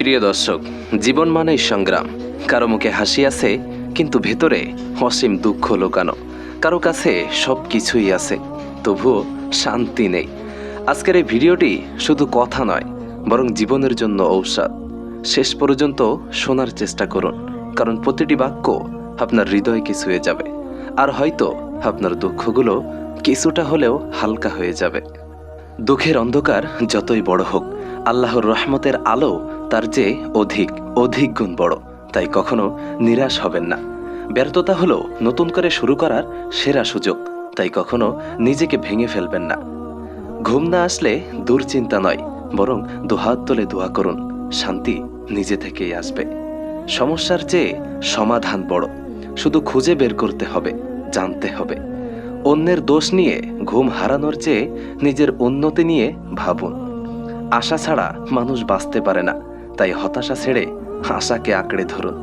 প্রিয় দর্শক, জীবন মানেই সংগ্রাম। কারও মুখে হাসি আছে, কিন্তু ভেতরে অসীম দুঃখ লোকানো। কারও কাছে সব কিছুই আছে, তবুও শান্তি নেই। আজকের এই ভিডিওটি শুধু কথা নয়, বরং জীবনের জন্য ঔষধ। শেষ পর্যন্ত শোনার চেষ্টা করুন, কারণ প্রতিটি বাক্য আপনার হৃদয়কে ছুঁয়ে যাবে, আর হয়তো আপনার দুঃখগুলো কিছুটা হলেও হালকা হয়ে যাবে। দুঃখের অন্ধকার যতই বড় হোক, আল্লাহর রহমতের আলো তার চেয়ে অধিক অধিক গুণ বড়। তাই কখনো নিরাশ হবেন না। ব্যর্থতা হলো নতুন করে শুরু করার সেরা সুযোগ। তাই কখনো নিজেকে ভেঙে ফেলবেন না। ঘুম না আসলে দুশ্চিন্তা নয়, বরং দুহাত তোলে দোয়া করুন। শান্তি নিজে থেকেই আসবে। সমস্যার চেয়ে সমাধান বড়। শুধু খুঁজে বের করতে হবে, জানতে হবে। অন্যের দোষ নিয়ে ঘুম হারানোর চেয়ে নিজের উন্নতি নিয়ে ভাবুন। আশা ছাড়া মানুষ বাঁচতে পারে না, তাই হতাশা ছেড়ে আশাকে আঁকড়ে ধরুন।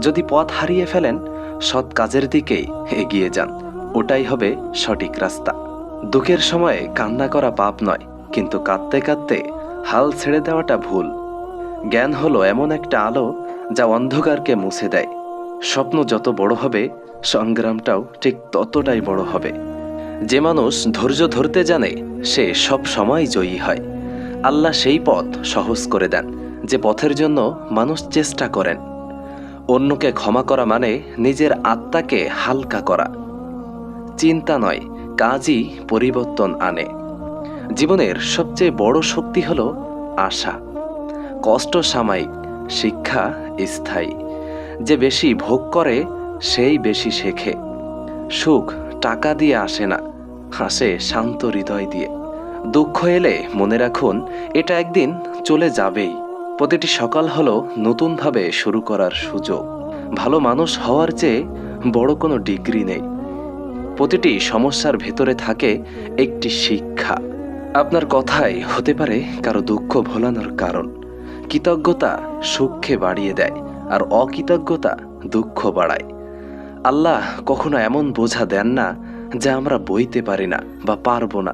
যদি পথ হারিয়ে ফেলেন, সৎ কাজের দিকেই এগিয়ে যান। ওটাই হবে সঠিক রাস্তা। দুঃখের সময়ে কান্না করা পাপ নয়, কিন্তু কাঁদতে কাঁদতে হাল ছেড়ে দেওয়াটা ভুল। জ্ঞান হলো এমন একটা আলো যা অন্ধকারকে মুছে দেয়। স্বপ্ন যত বড় হবে সংগ্রামটাও ঠিক ততটাই বড় হবে। যে মানুষ ধৈর্য ধরতে জানে, সে সব সময় জয়ী হয়। আল্লাহ সেই পথ সহজ করে দেন, যে পথের জন্য মানুষ চেষ্টা করেন। অন্যকে ক্ষমা করা মানে নিজের আত্মাকে হালকা করা। চিন্তা নয়, কাজই পরিবর্তন আনে। জীবনের সবচেয়ে বড় শক্তি হল আশা। কষ্ট সাময়িক, শিক্ষা স্থায়ী। যে বেশি ভোগ করে সেই বেশি শেখে। সুখ টাকা দিয়ে আসে না, হাসে শান্ত হৃদয় দিয়ে। দুঃখ এলে মনে রাখুন, এটা একদিন চলে যাবেই। প্রতিটি সকাল হলো নতুনভাবে শুরু করার সুযোগ। ভালো মানুষ হওয়ার চেয়ে বড় কোনো ডিগ্রি নেই। প্রতিটি সমস্যার ভেতরে থাকে একটি শিক্ষা। আপনার কথাই হতে পারে কারও দুঃখ ভোলানোর কারণ। কৃতজ্ঞতা সুখকে বাড়িয়ে দেয়, আর অকৃতজ্ঞতা দুঃখ বাড়ায়। আল্লাহ কখনো এমন বোঝা দেন না যা আমরা বইতে পারি না বা পারব না।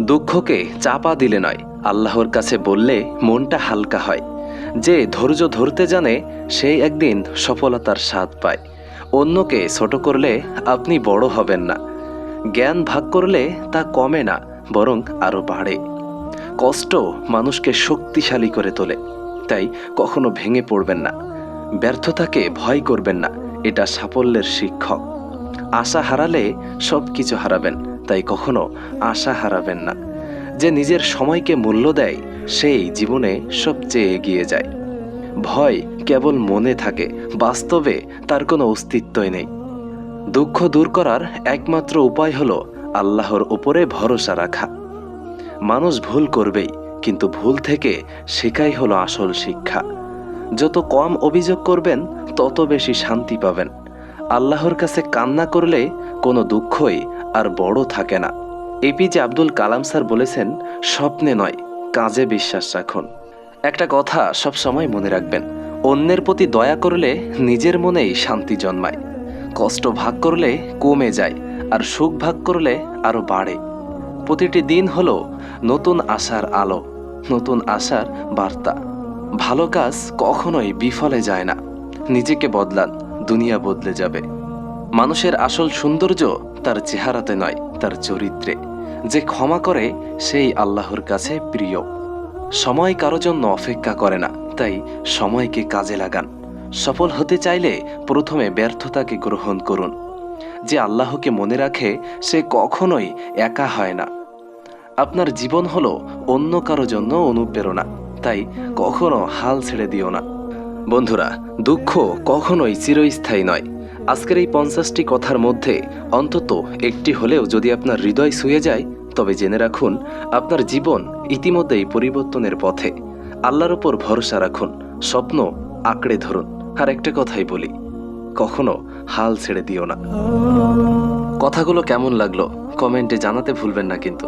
দুঃখকে চাপা দিলে নয়, আল্লাহর কাছে বললে মনটা হালকা হয়। যে ধৈর্য ধরতে জানে, সেই একদিন সফলতার স্বাদ পায়। অন্যকে ছোট করলে আপনি বড় হবেন না। জ্ঞান ভাগ করলে তা কমে না, বরং আরও বাড়ে। কষ্ট মানুষকে শক্তিশালী করে তোলে, তাই কখনো ভেঙে পড়বেন না। ব্যর্থতাকে ভয় করবেন না এটা সাফল্যের শিক্ষক। আশা হারালে সব কিছু হারাবেন, তাই কখনো আশা হারাবেন না। যে নিজের সময়কে মূল্য দেয়, সেই জীবনে সবচেয়ে এগিয়ে যায়। ভয় কেবল মনে থাকে, বাস্তবে তার কোনো অস্তিত্বই নেই। দুঃখ দূর করার একমাত্র উপায় হলো আল্লাহর উপরে ভরসা রাখা। মানুষ ভুল করবেই, কিন্তু ভুল থেকে শেখাই হলো আসল শিক্ষা। যত কম অভিযোগ করবেন তত বেশি শান্তি পাবেন। আল্লাহর কাছে কান্না করলে কোনো দুঃখই আর বড় থাকে না। এপিজে আব্দুল কালাম স্যার বলেছেন, স্বপ্নে নয়, কাজে বিশ্বাস রাখুন। একটা কথা সব সময় মনে রাখবেন, অন্যের প্রতি দয়া করলে নিজের মনেই শান্তি জন্মায়। কষ্ট ভাগ করলে কমে যায়, আর সুখ ভাগ করলে আরও বাড়ে। প্রতিটি দিন হলো নতুন আশার আলো, নতুন আশার বার্তা। ভালো কাজ কখনোই বিফলে যায় না। নিজেকে বদলান, দুনিয়া বদলে যাবে। মানুষের আসল সৌন্দর্য তার চেহারাতে নয়, তার চরিত্রে। যে ক্ষমা করে, সেই আল্লাহর কাছে প্রিয়। সময় কারও জন্য অপেক্ষা করে না, তাই সময়কে কাজে লাগান। সফল হতে চাইলে প্রথমে ব্যর্থতাকে গ্রহণ করুন। যে আল্লাহকে মনে রাখে, সে কখনোই একা হয় না। আপনার জীবন হলো অন্য কারও জন্য অনুপ্রেরণা, তাই কখনো হাল ছেড়ে দিও না। বন্ধুরা, দুঃখ কখনোই চিরস্থায়ী নয়। আজকের এই পঞ্চাশটি কথার মধ্যে অন্তত একটি হলেও যদি আপনার হৃদয় ছুঁয়ে যায়, তবে জেনে রাখুন, আপনার জীবন ইতিমধ্যেই পরিবর্তনের পথে। আল্লাহর ওপর ভরসা রাখুন, স্বপ্ন আঁকড়ে ধরুন। আর একটা কথাই বলি, কখনো হাল ছেড়ে দিও না। কথাগুলো কেমন লাগল, কমেন্টে জানাতে ভুলবেন না কিন্তু।